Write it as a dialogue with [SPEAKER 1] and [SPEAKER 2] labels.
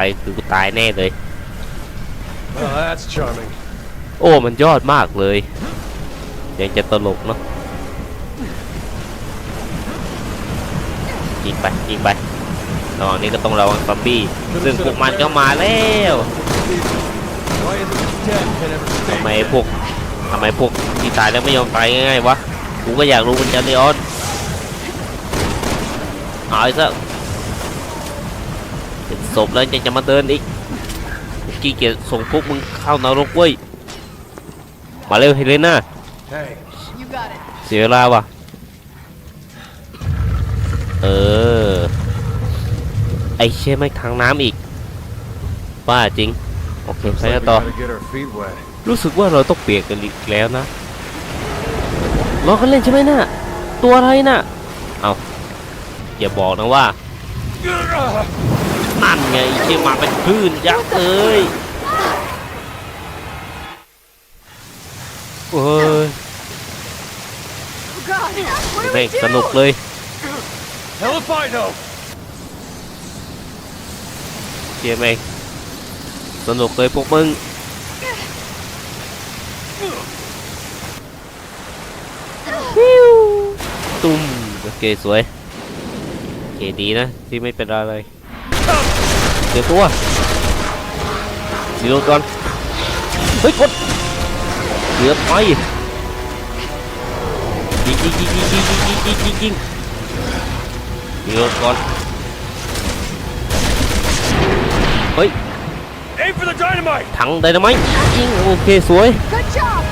[SPEAKER 1] ไปคือกูตายแน่เลย
[SPEAKER 2] Well, that's charming.
[SPEAKER 1] โอ้มันยอดมากเลย ยังจะตลกเนาะยิงไปยิงไปตอนนี้ก็ต้องระวังซอมบี้ซึ่งพวกมันก็มาแล้ว
[SPEAKER 2] Why isn't the dead can ever stay
[SPEAKER 1] ทำไม
[SPEAKER 2] dead?
[SPEAKER 1] พวกทำไมพวกที่ตายแล้วไม่ยอมตายง่ายๆวะ กูก็อยากรู้เหมือนกันเลออนเอาอีกซะเป็น ศพแล้วยังจะมาเดินอีกกี้เกียจส่งพวกมึงเข้านรกเว้ย มาเร็วเฮเลน่า
[SPEAKER 2] Hey,
[SPEAKER 3] You got it.
[SPEAKER 1] เสียเวลาว่ะ เออ ไอเชี่ยไม่ทางน้ำอีกบ้าจริง โอเค
[SPEAKER 2] looks
[SPEAKER 1] ไป
[SPEAKER 2] like
[SPEAKER 1] กัน
[SPEAKER 2] we
[SPEAKER 1] ต่อ
[SPEAKER 2] gotta get our feet wet.
[SPEAKER 1] รู้สึกว่าเราต้องเปียกกันอีกแล้วนะรอกันเล่นใช่ไหมน่ะ ตัวอะไรน่ะ เอาอย่าบอกนะว่า นั่นไงไอ้เชี่ยมาเป็นคลื่นยักษ์เลยโอ้ย
[SPEAKER 3] Oh God! What do
[SPEAKER 1] แม่
[SPEAKER 3] we
[SPEAKER 1] ง
[SPEAKER 3] do?
[SPEAKER 1] สนุกเลย
[SPEAKER 2] Hell if I know.
[SPEAKER 1] เชี่ยแม่งสนุกเลยพวกมึงตุ้มโอเคสวยโอเคดีนะที่ไม่เป็นอะไร เดี๋ยวตัวดีโดนก่อน เฮ้ยกดเกือไปยิงยิงยิงยิงยิงยิงยิงยิงยิงยิงดีโดก่อน เฮ้ย
[SPEAKER 2] Aim for the dynamite.
[SPEAKER 1] ถังไดนาไมต์ยิงโอเค สวย
[SPEAKER 3] Good job.